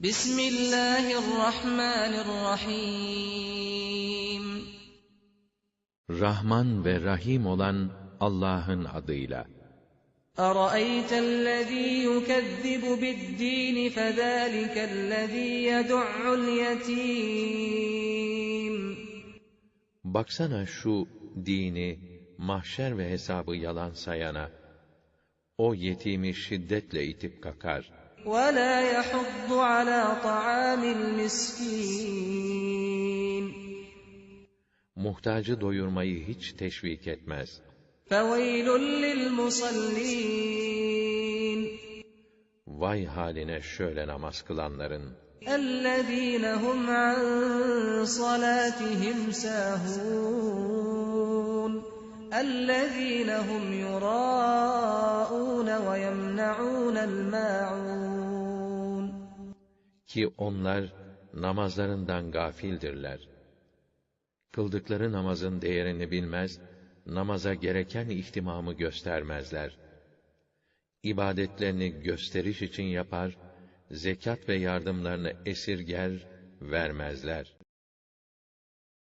بسم الله الرحمن الرحيم Rahman ve Rahim olan Allah'ın adıyla. أرأيت الذي يكذب بالدين فذلك الذي يدع اليتيم Baksana şu dini, mahşer ve hesabı yalan sayana. O yetimi şiddetle itip kakar. ولا يحض على طعام المسكين Muhtacı doyurmayı hiç teşvik etmez. فويل للمصلين Vay haline şöyle namaz kılanların. الذين هم عن صلاتهم ساهون الذين هم يراءون ويمنعون الماعون ki onlar namazlarından gafildirler. Kıldıkları namazın değerini bilmez, namaza gereken ihtimamı göstermezler. İbadetlerini gösteriş için yapar, zekat ve yardımlarını esirger, vermezler.